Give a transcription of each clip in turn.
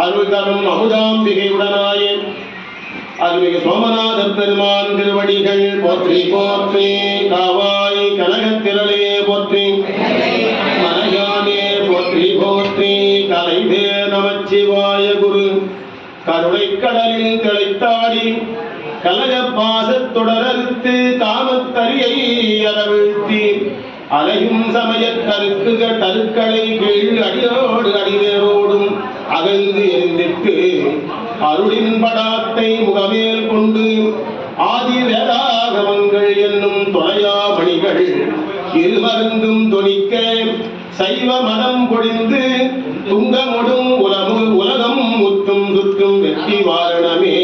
அருள் தரும் அமுதாம்பிகை உடனாய அருள்மிகு சோமநாத பெருமான் திருவடிகள் போற்றி போற்றி காவாய் கனகத்திரளே போற்றி. மலையானே போற்றி போற்றி. கலைதே நமச்சிவாய குரு. கருணை கடலில் திளைத்தாடி கலக பாசத்துடரறுத்து காமத்தரியை அறவிழ்த்தி. அலையும் சமய கருக்குகள் தருக்களை கீழ் அடியோடு அடிவேரோடும். அகழ்ந்து எந்திட்டு அருளின் படாத்தை முகமேல் கொண்டு ஆதி வேதாகமங்கள் என்னும் தொலையாமணிகள் இருமருந்தும் தொனிக்க சைவ மனம் பொழிந்து துங்கமுடும் உலகு உலகம் முத்தும் சுற்றும் வெற்றி வாரணமே.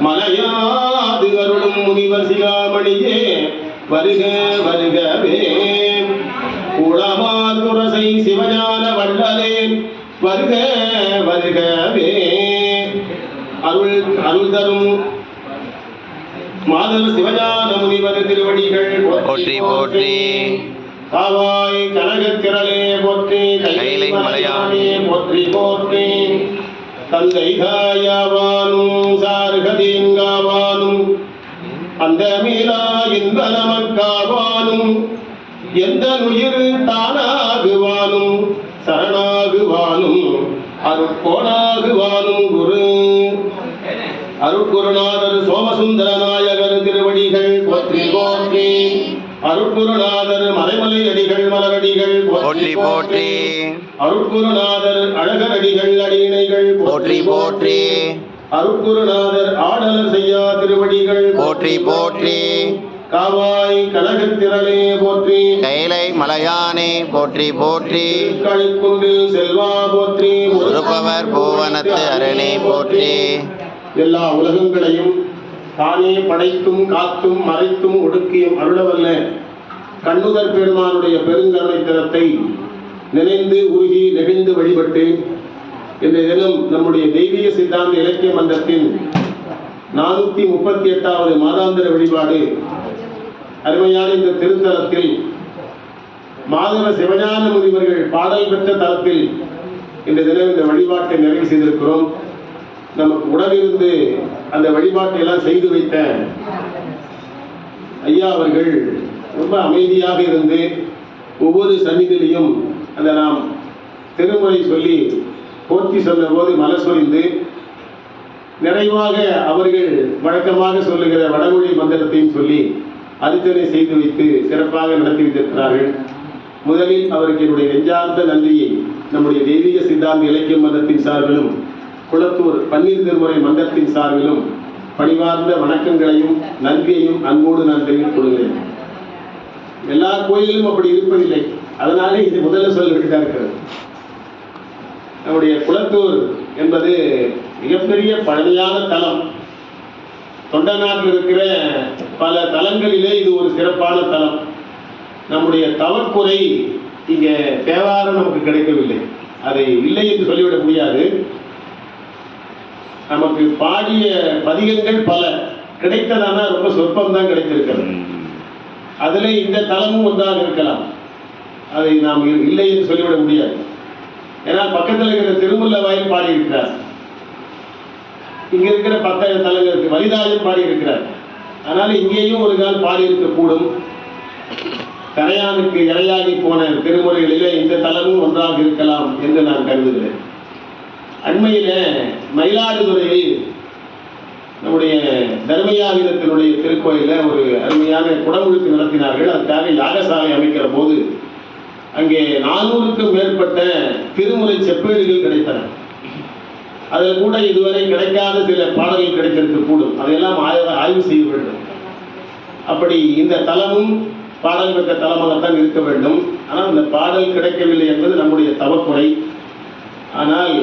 மலையாது அருளும் முனிவர் சிகாமணியே வருக வருகவே. குளமார் துரசை சிவஞான வள்ளலே வருக வருகவே அருள் அருள் தரும் மாதவ சிவஞான திருவடிகள் போற்றி போற்றி காவாய் கனகத்திரளே போற்றி கைலை மலையானே போற்றி போற்றி. தந்தை காயாவானும் சார்கதீங்காவானும் அந்த மீளா நமக்காவானும் எந்த உயிர் தானாகுவானும் சரணாகுவானும் அருட்கோணாகுவானும் குரு. அருட்குருநாதர் சோமசுந்தர நாயகர் போற்றி அருட்குருநாதர் மலைமலை அடிகள் மலரடிகள் போற்றி போற்றி அருட்குருநாதர் அழகர் அடிகள் அடியினைகள் போற்றி போற்றி. அருட்குருநாதர் ஆடலர் செய்யா திருவடிகள் போற்றி போற்றி. காவாய் கனகத்திரளே போற்றி. கைலை மலையானே போற்றி போற்றி. களிக்குண்டு செல்வா போற்றி. உருப்பவர் பூவனத்து அரணே போற்றி. எல்லா உலகங்களையும் தானே படைத்தும் காத்தும் மறைத்தும் ஒடுக்கியும் அருளவல்ல. கண்ணுதர் பெருமானுடைய பெருங்கருணை திறத்தை நினைந்து உருகி நெகிழ்ந்து வழிபட்டு இன்றைய தினம் நம்முடைய தெய்வீக சித்தாந்த இலக்கிய மன்றத்தின் நானூத்தி முப்பத்தி எட்டாவது மாதாந்திர வழிபாடு. அருமையான இந்த திருத்தலத்தில் மாதவ சிவஞான முனிவர்கள் பாடல் பெற்ற தளத்தில் இந்த தினம் இந்த வழிபாட்டை நிறைவு செய்திருக்கிறோம். நமக்கு உடலிருந்து அந்த வழிபாட்டை எல்லாம் செய்து வைத்த ஐயா அவர்கள் ரொம்ப அமைதியாக இருந்து ஒவ்வொரு சன்னிதிலையும் அந்த நாம் திருமுறை சொல்லி போற்றி சொன்ன போது மலர் சொரிந்து நிறைவாக அவர்கள் வழக்கமாக சொல்லுகிற வடமொழி மந்திரத்தையும் சொல்லி அர்ச்சனை செய்து வைத்து சிறப்பாக நடத்தி வைத்திருக்கிறார்கள். முதலில் அவருக்கு என்னுடைய நெஞ்சார்ந்த நன்றியை நம்முடைய தெய்வீக சித்தாந்த இலக்கிய மன்றத்தின் சார்பிலும் குளத்தூர் பன்னீர் திருமுறை மன்றத்தின் சார்பிலும் பணிவார்ந்த வணக்கங்களையும் நன்றியையும் அன்போடு நான் தெரிவித்துக் கொள்கிறேன். எல்லா கோயிலும் அப்படி இருப்பதில்லை. அதனாலே இது முதல்ல சொல்ல இருக்கிறது. நம்முடைய குளத்தூர் என்பது மிகப்பெரிய பழமையான தலம். தொண்டநாட்டில் இருக்கிற பல தலங்களிலே இது ஒரு சிறப்பான தலம். நம்முடைய தவக்குறை இங்கே தேவாரம் நமக்கு கிடைக்கவில்லை. அதை இல்லை என்று சொல்லிவிட முடியாது. நமக்கு பாடிய பதிகங்கள் பல. கிடைத்ததானா ரொம்ப சொற்பம் தான் கிடைத்திருக்கிறது. அதில் இந்த தலமும் ஒன்றாக இருக்கலாம். அதை நாம் இல்லை என்று சொல்லிவிட முடியாது. ஏன்னா பக்கத்தில் இருக்கிற திருமுல்ல வாயில் பாடியிருக்கிறார். இங்க இருக்கிற பக்க தலங்களுக்கு வலிதாயும் பாடியிருக்கிறார். அதனால இங்கேயும் ஒரு கால் பாடியிருக்கக்கூடும். கரையானுக்கு இரையாகி போன திருமுறைகளிலே இந்த தலமும் ஒன்றாக இருக்கலாம் என்று நான் கருதுகிறேன். அண்மையில மயிலாடுதுறையில் நம்முடைய தர்மயாவிதத்தினுடைய திருக்கோயிலில் ஒரு அருமையான குடமுழுக்கு நடத்தினார்கள். அதுக்காக யாகசாலை அமைக்கிற போது அங்கே நானூறுக்கும் மேற்பட்ட திருமுறை செப்பேடுகள் கிடைத்தன. அதில் கூட இதுவரை கிடைக்காத சில பாடல்கள் கிடைத்திருக்க கூடும். அதையெல்லாம் ஆய்வு ஆய்வு செய்ய வேண்டும். அப்படி இந்த தலமும் பாடல் பெற்ற தலமாகத்தான் இருக்க வேண்டும். ஆனால் இந்த பாடல் கிடைக்கவில்லை என்பது நம்முடைய தவக்குறை. ஆனால்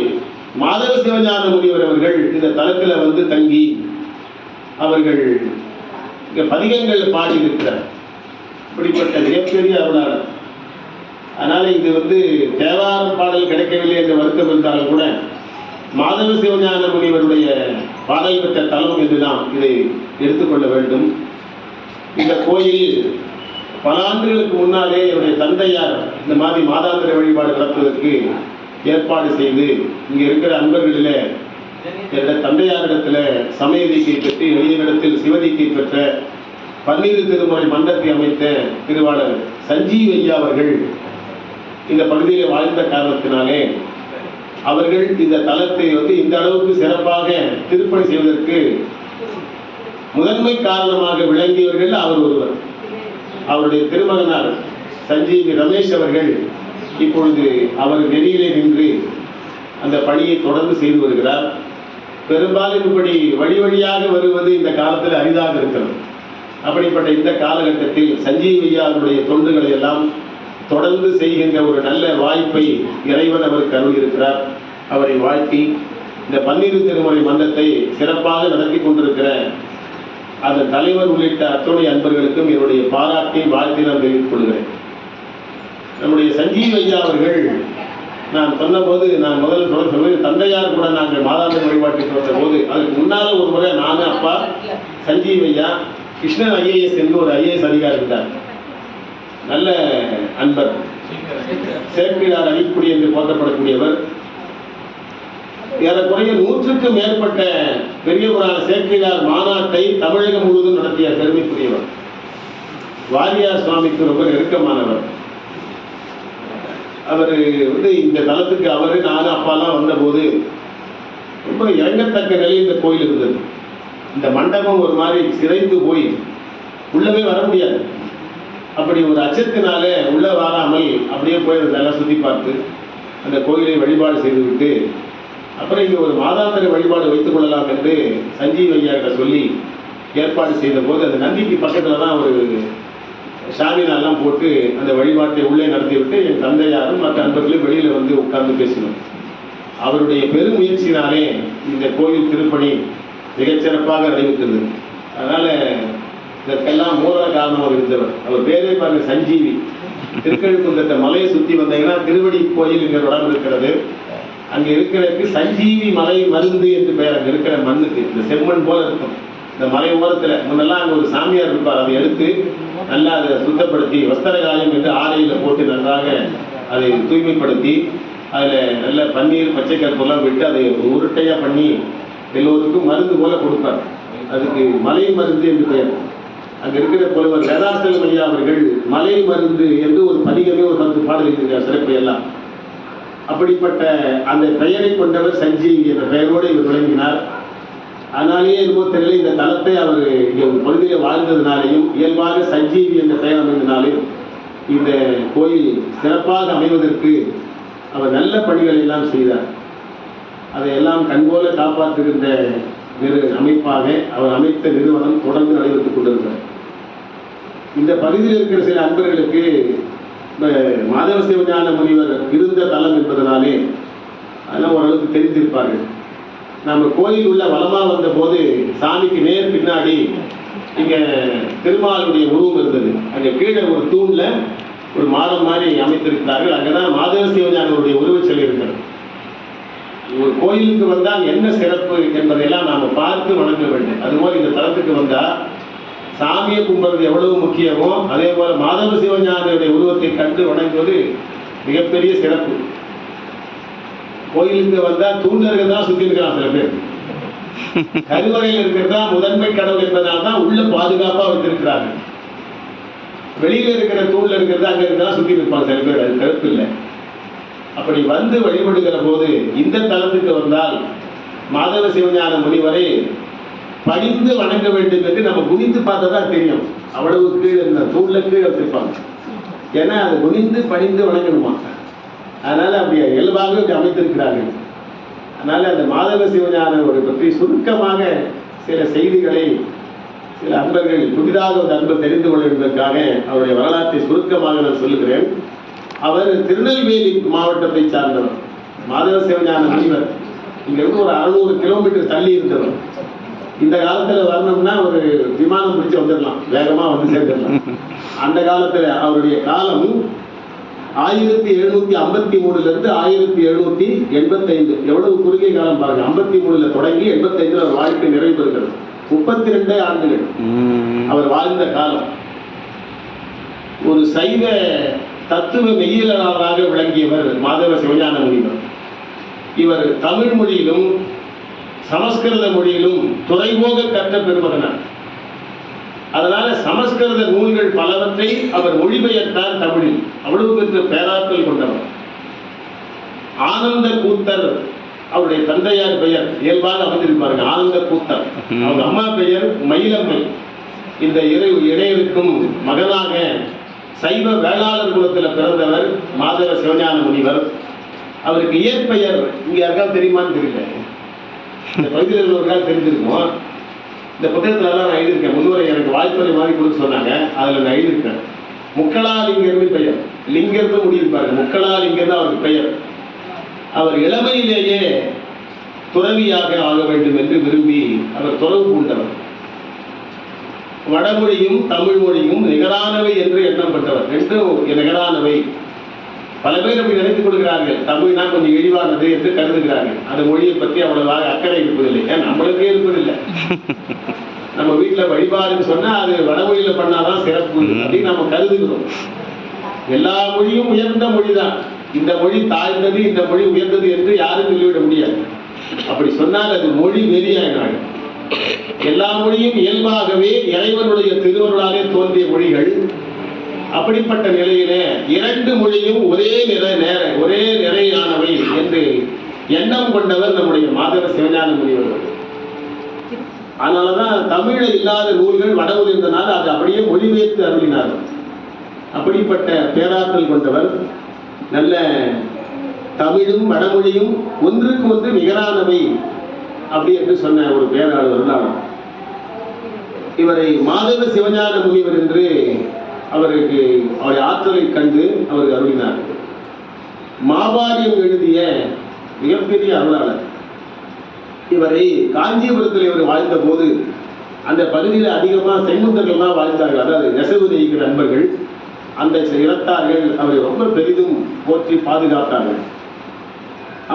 மாதவ சிவஞான முனிவர் அவர்கள் இந்த தலத்தில் வந்து தங்கி அவர்கள் இங்க பதிகங்கள் பாடியிருக்கிறார். இப்படிப்பட்ட மிகப்பெரிய அருளாளர். அதனால இது வந்து தேவாரம் பாடல் கிடைக்கவில்லை என்ற வருத்தம் இருந்தாலும் கூட மாதவ சிவஞான முனிவருடைய பாடல் பெற்ற தலம் என்றுதான் இதை எடுத்துக்கொள்ள வேண்டும். இந்த கோயில் பல ஆண்டுகளுக்கு முன்னாலே என்னுடைய தந்தையார் இந்த மாதிரி மாதாந்திர வழிபாடு நடத்துவதற்கு ஏற்பாடு செய்து இங்கே இருக்கிற அன்பர்களில் என்ற தந்தையாரிடத்துல சமயதிக்கை பெற்று எளியனிடத்தில் சிவதிக்கை பெற்ற பன்னீர் திருமுறை மன்றத்தை அமைத்த திருவாளர் சஞ்சீவ் ஐயா அவர்கள் இந்த பகுதியில் வாழ்ந்த காரணத்தினாலே அவர்கள் இந்த தலத்தை வந்து இந்த அளவுக்கு சிறப்பாக திருப்பணி செய்வதற்கு முதன்மை காரணமாக விளங்கியவர்கள் அவர் ஒருவர். அவருடைய திருமகனார் சஞ்சீவி ரமேஷ் அவர்கள் இப்பொழுது அவர் நெறியிலே நின்று அந்த பணியை தொடர்ந்து செய்து வருகிறார். பெரும்பாலும் இப்படி வழி வழியாக வருவது இந்த காலத்தில் அரிதாக இருக்கிறது. அப்படிப்பட்ட இந்த காலகட்டத்தில் சஞ்சீவியாருடைய தொண்டுகளை எல்லாம் தொடர்ந்து செய்கின்ற ஒரு நல்ல வாய்ப்பை இறைவன் அவருக்கு அருளியிருக்கிறார். அவரை வாழ்த்தி இந்த பன்னீர் திருமுறை மன்றத்தை சிறப்பாக நடத்தி கொண்டிருக்கிற அந்த தலைவர் உள்ளிட்ட அத்துணை அன்பர்களுக்கும் என்னுடைய பாராட்டை வாழ்த்தி நான் தெரிவித்துக் கொள்கிறேன். நம்முடைய சஞ்சீவ் ஐயா அவர்கள் நான் சொன்னபோது நான் முதல்ல சொல்ல சொன்னேன் தந்தையார் கூட நாங்கள் மாதாந்த வழிபாட்டுக்கு வந்த போது அதுக்கு முன்னால் ஒரு முறை நான் அப்பா சஞ்சீவ் ஐயா கிருஷ்ணன் ஐஏஎஸ் என்று ஒரு ஐஏஎஸ் அதிகாரி இருந்தார். நல்ல அன்பர். சேக்கிழார் அடிக்குடி என்று போற்றப்படக்கூடியவர். ஏறக்குறைய நூற்றுக்கும் மேற்பட்ட பெரியவரான புராண மாநாட்டை தமிழகம் முழுவதும் நடத்திய பெருமைக்குரியவர். வாரியார் சுவாமிக்கு ரொம்ப நெருக்கமானவர். அவர் வந்து இந்த தளத்துக்கு அவர் நானும் அப்பாலாம் வந்தபோது ரொம்ப இறங்கத்தக்க நிலையில் இந்த கோயில் இருந்தது. இந்த மண்டபம் ஒரு மாதிரி சிதைந்து போய் உள்ளவே வர முடியாது. அப்படி ஒரு அச்சத்தினால உள்ள வராமல் அப்படியே போய் அதை நல்லா சுற்றி பார்த்து அந்த கோயிலை வழிபாடு செய்துவிட்டு அப்புறம் இங்கே ஒரு மாதாந்திர வழிபாடு வைத்துக் கொள்ளலாம் என்று சஞ்சீவ் ஐயாட்ட சொல்லி ஏற்பாடு செய்த போது அந்த நந்திக்கு பக்கத்தில் தான் ஒரு ஷாமினாலாம் போட்டு அந்த வழிபாட்டை உள்ளே நடத்திவிட்டு என் தந்தையாரும் மற்ற நண்பர்களும் வெளியில் வந்து உட்கார்ந்து பேசினோம். அவருடைய பெருமுயற்சினாலே இந்த கோயில் திருப்பணி மிகச்சிறப்பாக நடைபெற்றது. அதனால் இதற்கெல்லாம் மூல காரணமாக இருந்தவர். அவர் பேரே பாருங்க சஞ்சீவி. திருக்கழுக்குன்றத்தை மலையை சுற்றி வந்தீங்கன்னா திருவடி இங்கே இடம் இருக்கிறது. அங்கே இருக்கிறதுக்கு சஞ்சீவி மலை மருந்து என்று பெயர் அங்கே இருக்கிற மண்ணுக்கு இந்த செம்மண் போல இருக்கும். இந்த மலை ஓரத்தில் முன்னெல்லாம் அங்கே ஒரு சாமியார் இருப்பார். அதை எடுத்து நல்லா அதை சுத்தப்படுத்தி வஸ்திரகாயம் என்று ஆலையில் போட்டு நன்றாக அதை தூய்மைப்படுத்தி அதில் நல்ல பன்னீர் பச்சை கற்பூரம் விட்டு அதை உருட்டையாக பண்ணி எல்லோருக்கும் மருந்து போல கொடுப்பார் அதுக்கு மலை மருந்து என்று பெயர். அங்கே இருக்கிற புலவர் வேதாசல் ஐயா அவர்கள் மலை மருந்து என்று ஒரு பதிகமே ஒரு பத்து பாடல் இருக்கிறார் சிறப்பு எல்லாம். அப்படிப்பட்ட அந்த பெயரை கொண்டவர் சஞ்சீவி என்ற பெயரோடு இவர் விளங்கினார். அதனாலேயே என்னமோ தெரியல இந்த தலத்தை அவர் என் பகுதியில் வாழ்ந்ததுனாலையும் இயல்பாக சஞ்சீவி என்ற பெயர் அமைந்தனாலையும் இந்த கோயில் சிறப்பாக அமைவதற்கு அவர் நல்ல பணிகளை எல்லாம் செய்தார். அதையெல்லாம் கண்போல காப்பாற்றுகின்ற நிறு அமைப்பாக அவர் அமைத்த நிறுவனம் தொடர்ந்து நடைபெற்றுக் கொண்டிருக்கிறார் இந்த பகுதியில் இருக்கிற சில அன்பர்களுக்கு இந்த மாதவ சிவஞான முனிவர் இருந்த தலம் என்பதனாலே அதெல்லாம் ஓரளவுக்கு தெரிந்திருப்பார்கள். நம்ம கோயில் உள்ள வளமா வந்த போது சாமிக்கு நேர் பின்னாடி இங்க திருமாலுடைய உருவம் இருந்தது. அங்க கீழே ஒரு தூண்ல ஒரு மாதம் மாதிரி அமைத்திருக்கிறார்கள். அங்கதான் மாதவ சிவஞானவருடைய உருவச்சல் இருக்கிறது. ஒரு கோயிலுக்கு வந்தால் என்ன சிறப்பு என்பதையெல்லாம் நாம பார்த்து வணங்க வேண்டும். அதுபோல் இந்த தளத்துக்கு வந்தா சாமியை கும்பிடுறது எவ்வளவு முக்கியமோ அதே போல மாதவ சிவஞானியுடைய உருவத்தை கண்டு வணங்குவது மிகப்பெரிய சிறப்பு. கோயிலுக்கு வந்தா தூண்டர்கள் தான் சுத்தி இருக்கிறான் சில பேர். கருவறையில் இருக்கிறதா முதன்மை கடவுள் என்பதனால தான் உள்ள பாதுகாப்பா வைத்திருக்கிறார்கள் வெளியில இருக்கிற தூண்ல இருக்கிறதா அங்க இருக்கிறதா சுத்தி இருப்பான் சில பேர். அது கருத்து இல்லை. அப்படி வந்து வழிபடுகிற போது இந்த தளத்துக்கு வந்தால் மாதவ சிவஞான முனிவரை பணிந்து வணங்க வேண்டும் என்று நம்ம குனிந்து பார்த்ததா தெரியும். அவ்வளவு கீழே இருந்த தூண்ல கீழே வச்சிருப்பாங்க. ஏன்னா அது குனிந்து பணிந்து வணங்கணுமா? அதனால அப்படி இயல்பாகவே அப்படி அமைத்திருக்கிறார்கள். அதனால அந்த மாதவ சிவஞானவரை பற்றி சுருக்கமாக சில செய்திகளை சில அன்பர்கள் புதிதாக ஒரு அன்பர் தெரிந்து கொள்ள என்பதற்காக அவருடைய வரலாற்றை சுருக்கமாக நான் சொல்லுகிறேன். அவர் திருநெல்வேலி மாவட்டத்தை சார்ந்தவர். மாதவ சிவஞான முனிவர். இங்கிருந்து ஒரு அறுநூறு கிலோமீட்டர் தள்ளி இருந்தவர். இந்த காலத்துல வரணும்னா ஒரு விமானம் பிடிச்சி வந்துடலாம். வேகமா வந்து சேர்ந்துடலாம். அந்த காலத்துல அவருடைய காலம் ஆயிரத்தி எழுநூத்தி ஐம்பத்தி மூணுல இருந்து ஆயிரத்தி எழுநூத்தி எண்பத்தைந்து. எவ்வளவு குறுகிய காலம் பாருங்க. ஐம்பத்தி மூணுல தொடங்கி எண்பத்தைந்துல அவர் வாழ்க்கை நிறைவு பெறுகிறது. முப்பத்தி ரெண்டே ஆண்டுகள். அவர் வாழ்ந்த காலம். ஒரு சைவ தத்துவ மெய்யியலாளராக விளங்கியவர் மாதவ சிவஞான முனிவர் இவர் தமிழ் மொழியிலும் சமஸ்கிருத மொழியிலும் துறைபோக கற்ற பெருமகனார். அதனால சமஸ்கிருத நூல்கள் பலவற்றை அவர் மொழிபெயர்த்தார் தமிழில். அவ்வளவு பெற்ற பேராற்றல் கொண்டவர். ஆனந்த கூத்தர் அவருடைய தந்தையார் பெயர் இயல்பாக அமைந்திருப்பாருங்க. ஆனந்த கூத்தர். அவங்க அம்மா பெயர் மயிலம்மை. இந்த இரு இடையருக்கும் மகனாக சைவ வேளாளர் குலத்தில் பிறந்தவர் மாதவ சிவஞான முனிவர் அவருக்கு இயற்பெயர் இங்க யாருக்காவது தெரியுமான்னு தெரியல. இந்த பகுதியில் உள்ளவர்களுக்காக தெரிஞ்சிருக்கும்? இந்த புத்தகத்துலலாம் நான் எழுதியிருக்கேன். முன்னுரை எனக்கு வாழ்த்துறை மாதிரி கொடுத்து சொன்னாங்க. அதுல நான் எழுதியிருக்கேன். முக்கலாலிங்கர்னு பெயர். லிங்கர்னு முடியிருப்பாரு முக்கலாலிங்கர் தான் அவருக்கு பெயர். அவர் இளமையிலேயே துறவியாக ஆக வேண்டும் என்று விரும்பி அவர் துறவு பூண்டவர். வடமொழியும் தமிழ் மொழியும் நிகரானவை என்று எண்ணப்பட்டவர் ரெண்டும் நிகரானவை. பல பேர் அப்படி நினைத்துக் கொள்கிறார்கள். தமிழ்னா கொஞ்சம் இழிவானது என்று கருதுகிறார்கள். அந்த மொழியை பற்றி அவ்வளவாக அக்கறை இருப்பதில்லை. ஏன் நம்மளுக்கே இருப்பதில்லை. நம்ம வீட்டுல வழிபாடுன்னு சொன்னா அது வடமொழியில பண்ணாதான் சிறப்பு. அப்படின்னு நம்ம கருதுகிறோம். எல்லா மொழியும் உயர்ந்த மொழிதான். இந்த மொழி தாழ்ந்தது இந்த மொழி உயர்ந்தது என்று யாரும் சொல்லிவிட முடியாது. அப்படி சொன்னால் அது மொழி வெறியாயினாள் எல்லா மொழியும் இயல்பாகவே இறைவனுடைய திருவருளாலே தோன்றிய மொழிகள். அப்படிப்பட்ட நிலையிலே இரண்டு மொழியும் ஒரே நிறை நேர ஒரே நிறையானவை என்று எண்ணம் கொண்டவர் நம்முடைய மாதவ சிவஞான முனிவர் அதனாலதான் தமிழ் இல்லாத நூல்கள் வடமொழி இருந்தனால அது அப்படியே மொழிபெயர்த்து அருளினார்கள் அப்படிப்பட்ட பேராற்றல் கொண்டவர் நல்ல தமிழும் வடமொழியும் ஒன்றுக்கு ஒன்று நிகரானவை அப்படி என்று சொன்ன ஒரு பேராளர் தான் இவரை மாதவ சிவஞான முனிவர் என்று அவருக்கு அவருடைய ஆற்றலை கண்டு அவர் அருளினார். மாபாரியம் எழுதிய மிகப்பெரிய அருளாளர். இவரை காஞ்சிபுரத்தில் இவர் வாழ்ந்த போது அந்த பகுதியில் அதிகமாக செங்குந்தர்கள்லாம் வாழ்ந்தார்கள். அதாவது நெசவு நெய்கிற நண்பர்கள். அந்த இறத்தார்கள் அவரை ரொம்ப பெரிதும் போற்றி பாதுகாத்தார்கள்.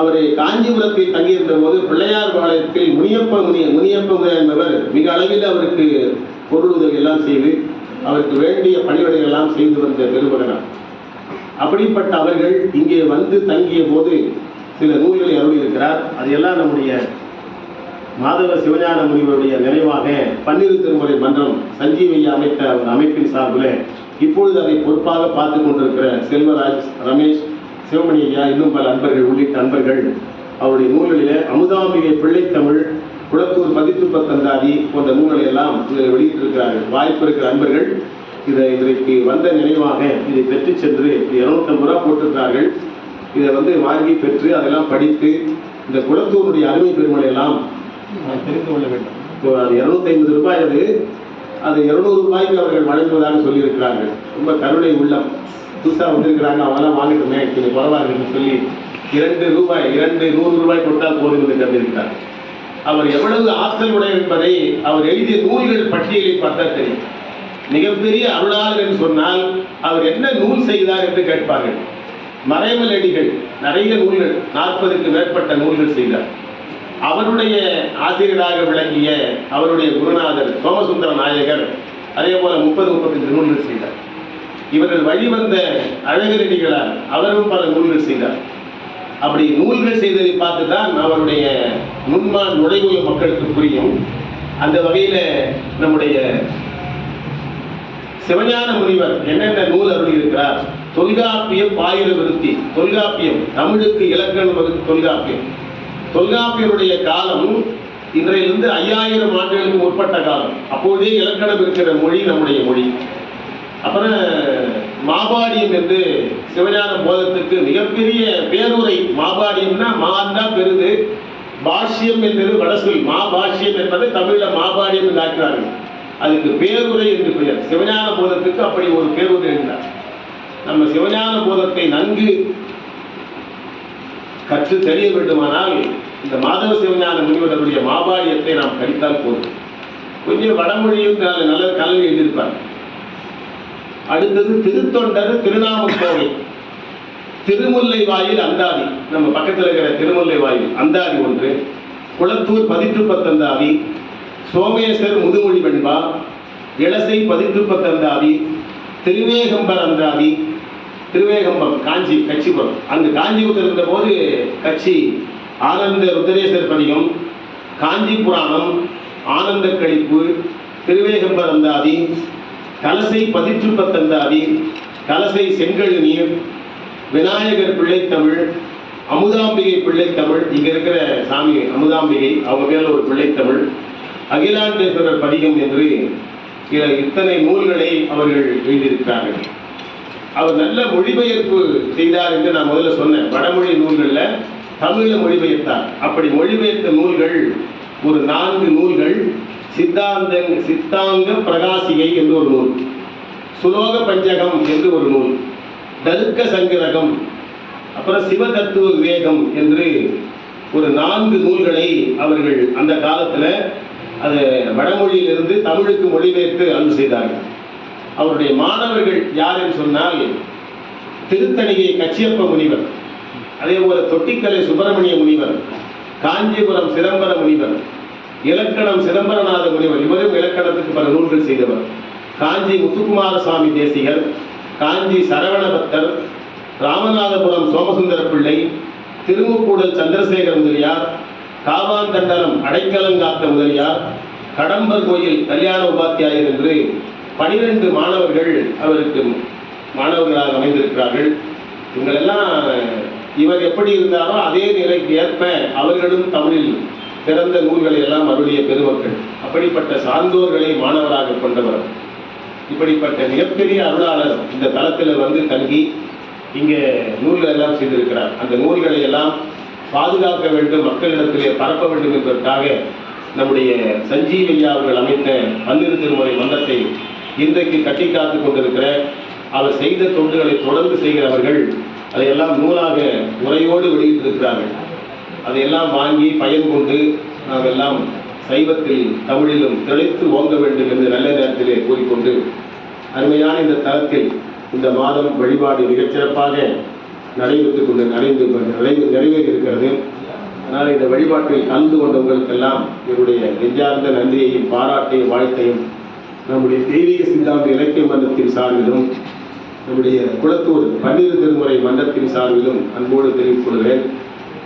அவரை காஞ்சிபுரத்தில் தங்கியிருந்த போது பிள்ளையார் பாளையத்தில் முனியப்ப முனிய முனியப்ப முனிய என்பவர் மிக அளவில் அவருக்கு பொருள் உதவி எல்லாம் செய்து அவருக்கு வேண்டிய பணிவிடைகள் எல்லாம் செய்து வந்த பெருமகனார் அப்படிப்பட்ட அவர்கள் இங்கே வந்து தங்கிய போது சில நூல்களை அருளியிருக்கிறார். அதையெல்லாம் நம்முடைய மாதவ சிவஞான முனிவருடைய நினைவாக பன்னிரு திருமுறை மன்றம் சஞ்சீவையா அமைத்த ஒரு அமைப்பின் சார்பில் இப்பொழுது அதை பொறுப்பாக பார்த்து கொண்டிருக்கிற செல்வராஜ் ரமேஷ் சிவமணி ஐயா இன்னும் பல அன்பர்கள் உள்ளிட்ட அன்பர்கள் அவருடைய நூல்களிலே அமுதாம்பிகை பிள்ளைத்தமிழ் குளத்தூர் பதித்து பத்தந்தாதி போன்ற நூல்களை எல்லாம் இதில் வெளியிட்டிருக்கிறார்கள். வாய்ப்பு இருக்கிற அன்பர்கள் இதை இன்றைக்கு வந்த நினைவாக இதை பெற்று சென்று இருநூத்தம்பது ரூபா போட்டிருக்கிறார்கள். இதை வந்து வாங்கி பெற்று அதெல்லாம் படித்து இந்த குளத்தூருடைய அருமை பெருமளை எல்லாம் தெரிந்து கொள்ள வேண்டும். இப்போ அது இருநூத்தி ஐம்பது ரூபாய் அது அது இருநூறு ரூபாய்க்கு அவர்கள் வழங்குவதாக சொல்லியிருக்கிறார்கள். ரொம்ப கருணை உள்ளம். புதுசாக வந்திருக்கிறாங்க அவங்கெல்லாம் வாங்கட்டுமே கொஞ்சம் இருக்குன்னு சொல்லி இரண்டு ரூபாய் இரண்டு நூறு ரூபாய் கொடுத்தால் போதும் என்று கருதியிருக்கிறார் அவர் எவ்வளவு ஆற்றல் உடையவர் என்பதை அவர் எழுதிய நூல்கள் பட்டியலை பார்த்தா தெரியும். மிகப்பெரிய அருளாளர் என்று சொன்னால் அவர் என்ன நூல் செய்தார் என்று கேட்பார்கள். மறைமலடிகள் நிறைய நூல்கள் நாற்பதுக்கு மேற்பட்ட நூல்கள் செய்தார். அவருடைய ஆசிரியராக விளங்கிய அவருடைய குருநாதர் சோமசுந்தர நாயகர் அதே போல முப்பது முப்பத்தஞ்சு நூல்கள் செய்தார். இவர்கள் வழிவந்த அழகரடிகளார் அவரும் பல நூல்கள் செய்தார். அப்படி நூல்கள் செய்ததை பார்த்து தான் அவருடைய நுண்மா நுழைவு மக்களுக்கு புரியும். அந்த வகையில் நம்முடைய சிவஞான முனிவர் என்னென்ன நூல் அருள் இருக்கிறார் தொல்காப்பியம் பாயிர விருத்தி தொல்காப்பியம் தமிழுக்கு இலக்கணம் தொல்காப்பியம். தொல்காப்பியருடைய காலம் இன்றையிலிருந்து ஐயாயிரம் ஆண்டுகளுக்கு முற்பட்ட காலம். அப்போதே இலக்கணம் இருக்கிற மொழி நம்முடைய மொழி. அப்புறம் மாபாடியம் என்று சிவஞான போதத்துக்கு மிகப்பெரிய பேருரை மாபாடியம்னா மாந்தா பெருது. பாஷ்யம் என்பது வடசொல். மாபாஷ்யம் என்பது தமிழில் மாபாடியம் என்று ஆக்கிறார்கள் அதுக்கு பேருரை என்று பெயர். சிவஞான போதத்துக்கு அப்படி ஒரு பேருரை என்றார் நம்ம சிவஞான போதத்தை நன்கு கற்று தெரிய வேண்டுமானால் இந்த மாதவ சிவஞான முனிவர்களுடைய மாபாடியத்தை நாம் படித்தால் போதும். கொஞ்சம் வடமொழியும் நல்ல நல்ல கல்வி எழுதியிருப்பார். அடுத்தது திருத்தொண்டர் திருநாமக்கோவில். திருமுல்லை வாயில் அந்தாதி. நம்ம பக்கத்தில் இருக்கிற திருமுல்லை வாயில் அந்தாதி ஒன்று. குளத்தூர் பதிற்று பத்தந்தாதி சோமேஸ்வர் முதுமொழி வெண்பா. இளசை பதிற்று பத்தந்தாதி திருவேகம்பர் அந்தாதி. திருவேகம்பம் காஞ்சி கட்சிபுரம். அங்கு காஞ்சிபுரத்தில் இருந்தபோது கட்சி ஆனந்த ருத்ரேஸ்வர் பதிகம் காஞ்சி புராணம் ஆனந்த கழிப்பு திருவேகம்பரந்தாதி கலசை பதிற்று பத்தந்தாதி கலசை செங்கழு நீர் விநாயகர் பிள்ளைத்தமிழ் அமுதாம்பிகை பிள்ளைத்தமிழ் இங்க இருக்கிற சாமி அமுதாம்பிகை அவங்க மேல ஒரு பிள்ளைத்தமிழ் அகிலாண்டேஸ்வரர் பதிகம் என்று சில இத்தனை நூல்களை அவர்கள் எழுதியிருக்கிறார்கள். அவர் நல்ல மொழிபெயர்ப்பு செய்தார் என்று நான் முதல்ல சொன்னேன். வடமொழி நூல்களில் தமிழை மொழிபெயர்த்தார். அப்படி மொழிபெயர்த்த நூல்கள் ஒரு நான்கு நூல்கள் சித்தாந்த சித்தாங்க பிரகாசிகை என்று ஒரு நூல். சுலோக பஞ்சகம் என்று ஒரு நூல். தருக்க சங்கிரகம். அப்புறம் சிவ தத்துவ விவேகம் என்று ஒரு நான்கு நூல்களை அவர்கள் அந்த காலத்தில் அது வடமொழியிலிருந்து தமிழுக்கு மொழிபெயர்த்து அருள் செய்தார்கள். அவருடைய மாணவர்கள் யார் என்று சொன்னால் திருத்தணிகை கச்சியப்ப முனிவர் அதே போல தொட்டிக்கலை சுப்பிரமணிய முனிவர் காஞ்சிபுரம் சிதம்பர முனிவர் இலக்கணம் சிதம்பரநாத முனிவர் இவரும் இலக்கணத்துக்கு பல நூல்கள் செய்தவர். காஞ்சி முத்துக்குமார சுவாமி தேசிகர் காஞ்சி சரவணபக்தர் ராமநாதபுரம் சோமசுந்தர பிள்ளை திருமுக்கூடல் சந்திரசேகர முதலியார் காவாந்தண்டலம் அடைக்கலங்காத்த முதலியார் கடம்பர் கோயில் கல்யாண உபாத்தியாயர் என்று பனிரெண்டு மாணவர்கள் அவருக்கு மாணவர்களாக அமைந்திருக்கிறார்கள். இவங்களெல்லாம் இவர் எப்படி இருந்தாரோ அதே நிலைக்கு ஏற்ப அவர்களும் தமிழில் சிறந்த நூல்களை எல்லாம் அருளிய பெருமக்கள். அப்படிப்பட்ட சார்ந்தோர்களை மாணவராக கொண்டவர் இப்படிப்பட்ட மிகப்பெரிய அருளாளர் இந்த தளத்தில் வந்து தங்கி இங்கே நூல்கள் எல்லாம் செய்திருக்கிறார். அந்த நூல்களை எல்லாம் பாதுகாக்க வேண்டும் மக்களிடத்திலே பரப்ப வேண்டும் என்பதற்காக நம்முடைய சஞ்சீவையா அவர்கள் அமைத்த பன்னிரு திருமுறை மன்றத்தை இன்றைக்கு கட்டி காத்துக் கொண்டிருக்கிற அவர் செய்த தொண்டுகளை தொடர்ந்து செய்கிறவர்கள் அதையெல்லாம் நூலாக முறையோடு வெளியிட்டிருக்கிறார்கள். அதையெல்லாம் வாங்கி பயன் கொண்டு நாம் எல்லாம் சைவத்தில் தமிழிலும் திளைத்து ஓங்க வேண்டும் என்று நல்ல நேரத்திலே கூறிக்கொண்டு அருமையான இந்த தளத்தில் இந்த மாதம் வழிபாடு மிகச்சிறப்பாக நடைபெற்றுக் கொண்டு நடைந்து நிறைவு நிறைவேறி இருக்கிறது. அதனால் இந்த வழிபாட்டில் கலந்து கொண்டவங்களுக்கெல்லாம் என்னுடைய நெஞ்சார்ந்த நன்றியையும் பாராட்டையும் வாழ்த்தையும் நம்முடைய தெய்வீக சித்தாந்த இலக்கிய மன்றத்தின் சார்பிலும் நம்முடைய குளத்தூர் பன்னீர் திருமுறை மன்றத்தின் சார்பிலும் அன்போடு தெரிவித்துக் கொள்கிறேன்.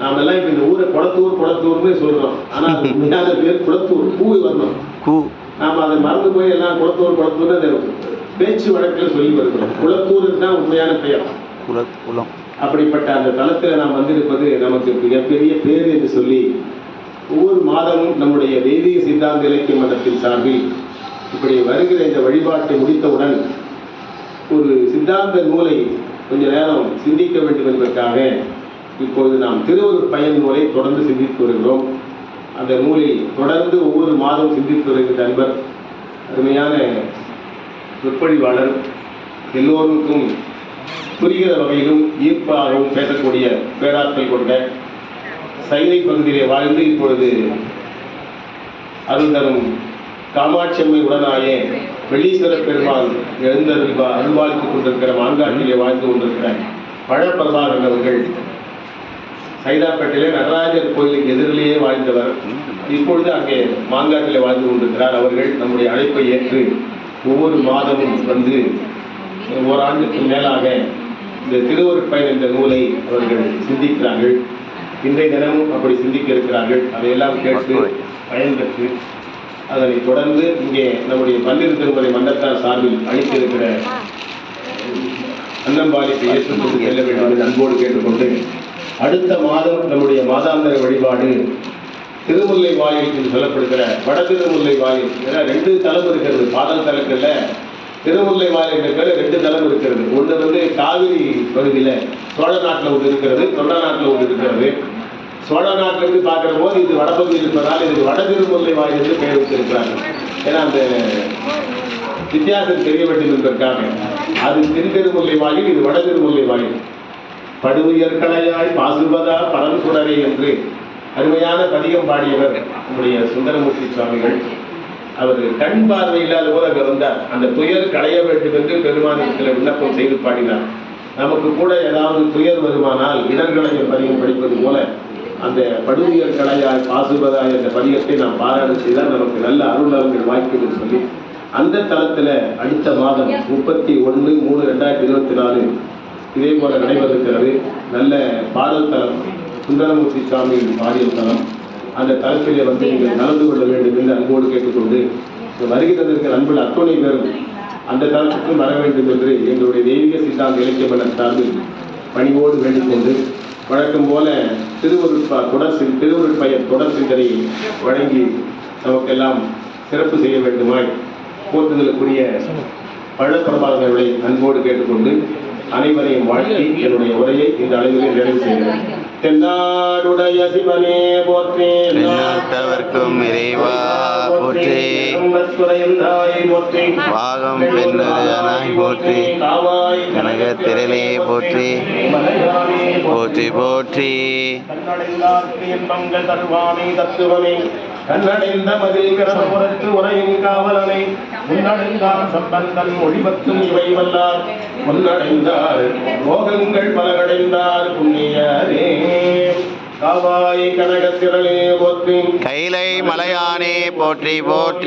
நாம எல்லாம் இப்ப இந்த ஊரை குளத்தூர் குளத்தூர்னு சொல்றோம். ஆனா அது உண்மையான பேர் குளத்தூர் பூவி வரணும். கு நாம அதை மறந்து போய் எல்லாம் குளத்தூர் குளத்தூர்னு பேச்சு வழக்கில் சொல்லி வருகிறோம். குளத்தூருக்கு தான் உண்மையான பெயர். குலம் அப்படிப்பட்ட அந்த தளத்தில் நாம் வந்திருப்பது நமக்கு மிகப்பெரிய பேர் என்று சொல்லி ஒவ்வொரு மாதமும் நம்முடைய தெய்வீக சித்தாந்த இலக்கிய மன்றத்தின் சார்பில் இப்படி வருகிற இந்த வழிபாட்டை முடித்தவுடன் ஒரு சித்தாந்த நூலை கொஞ்ச நேரம் சிந்திக்க வேண்டும் என்பதற்காக இப்பொழுது நாம் திருவருட் பயன் நூலை தொடர்ந்து சிந்தித்து வருகிறோம். அந்த நூலில் தொடர்ந்து ஒவ்வொரு மாதம் சிந்தித்து வருகிற நண்பர் அருமையான சொற்பொழிவாளர் எல்லோருக்கும் புரிகிற வகையிலும் ஈர்ப்பாகவும் பேசக்கூடிய பேராற்றல் கொண்ட சைதை பகுதியிலே வாழ்ந்து இப்பொழுது அருந்தரும் காமாட்சியம்மை உடனாயே வெள்ளீஸ்வர பெருமாள் எழுந்தருள் அருள்வாழ்த்துக் கொண்டிருக்கிற மாங்காட்டிலே வாழ்ந்து கொண்டிருக்கிற பழப்பிரபாகரன் அவர்கள் சைதாப்பேட்டையிலே நடராஜர் கோயிலுக்கு எதிரிலேயே வாழ்ந்தவர். இப்பொழுது அங்கே மாங்காட்டிலே வாழ்ந்து கொண்டிருக்கிறார். அவர்கள் நம்முடைய அழைப்பை ஏற்று ஒவ்வொரு மாதமும் வந்து ஓராண்டுக்கு மேலாக இந்த திருவருட்பயன் என்ற நூலை அவர்கள் சிந்திக்கிறார்கள். இன்றைய தினமும் அப்படி சிந்திக்க இருக்கிறார்கள். அதையெல்லாம் கேட்டு பயன்பெற்று அதனை தொடர்ந்து இங்கே நம்முடைய பன்னிரு திருமுறை மண்டத்தார் சார்பில் அளித்திருக்கிற அன்னம்பாளிக்கு ஏற்றுக்கொண்டு செல்ல வேண்டும் என்று அன்போடு கேட்டுக்கொண்டு அடுத்த மாதம் நம்முடைய மாதாந்திர வழிபாடு திருமுல்லை வாயில் என்று சொல்லப்படுகிற வட திருமுல்லை வாயில். ஏன்னா ரெண்டு தளம் இருக்கிறது பாடல் தலங்கள்ல திருமுல்லை வாயில் என்ற பேர் ரெண்டு தளம் இருக்கிறது. ஒன்று வந்து காவிரி பகுதியில் சோழ நாட்டில் ஒன்று இருக்கிறது தொண்டை நாட்டில் ஒன்று இருக்கிறது. சோழ நாட்டிலிருந்து பார்க்குற போது இது வடபகுதியில் இருப்பதால் இதுக்கு வட திருமுல்லை வாயில் என்று பெயர் வச்சிருக்கிறாங்க. ஏன்னா அந்த வித்தியாசம் தெரிய வேண்டும் என்பதற்காக. அது தென் திருமுல்லை வாயில் இது வட திருமுல்லை வாயில். படுவுயர்களையாய் கலையாய் பாசுபதா சுடரே என்று அருமையான பதிகம் பாடியவர் நம்முடைய சுந்தரமூர்த்தி சுவாமிகள். அவர் கண் பார்வை இல்லாத போல அங்க அந்த துயர் களைய வேண்டும் என்று பெருமானிடத்தில் விண்ணப்பம் செய்து பாடினார். நமக்கு கூட ஏதாவது துயர் வருமானால் இடர்களைய பதிகம் படிப்பது போல அந்த படுவியல் கலையாய் பாசுபதாய் என்ற பதிகத்தை நாம் பாராயணம் செய்தால் நமக்கு நல்ல அருளங்கள் வாய்க்கும் என்று சொல்லி அந்த தளத்துல அடுத்த மாதம் முப்பத்தி ஒன்று மூணு ரெண்டாயிரத்தி இருபத்தி நாலு இதே போல நடைபெறுகிறது நல்ல பாடல் தலம் சுந்தரமூர்த்தி சாமி பாடிய தலம் அந்த தலத்திலே வந்து நீங்கள் நடந்து கொள்ள வேண்டும் என்று அன்போடு கேட்டுக்கொண்டு இந்த வருகை தந்திருக்கிற அன்புள்ள அத்துணை பேரும் அந்த தளத்துக்கும் வர வேண்டும் என்று எங்களுடைய தெய்வீக சித்தாந்த இலக்கிய சார்பில் பணிவோடு வேண்டிக்கொண்டு வழக்கம் போல திருவருட்பா தொடர் சிந் திருவருட்பயன் தொடர் சிந்தனையை வழங்கி நமக்கெல்லாம் சிறப்பு செய்ய வேண்டுமாய் போற்றுதலுக்குரிய பழப்பிரபாதங்களை அன்போடு கேட்டுக்கொண்டு அனைவரையும் வாழ்த்தி என்னுடைய உரையை இந்த அளவிலே நிறைவு செய்கிறேன். தென்னாடுடைய சிவனே போற்றே தென்னாட்டவர்க்கும் இறைவா போற்றி. பாகம் பெண்ணதானாய் போற்றி. கனகத் திரளே போற்றி போற்றி. போற்றி தருவானை தத்துவமே. கண்ணடைந்த மதில் கிரமபுரத்து உரையும் காவலனை முன்னடைந்தார் சம்பந்தன் ஒளிபத்தும் இவை வல்லார். முன்னடைந்தார் ரோகங்கள் பலகடைந்தார் புண்ணியரே. காவாய் கனகத்திரளே போற்றி. கைலை மலையானே போற்றி போற்றி.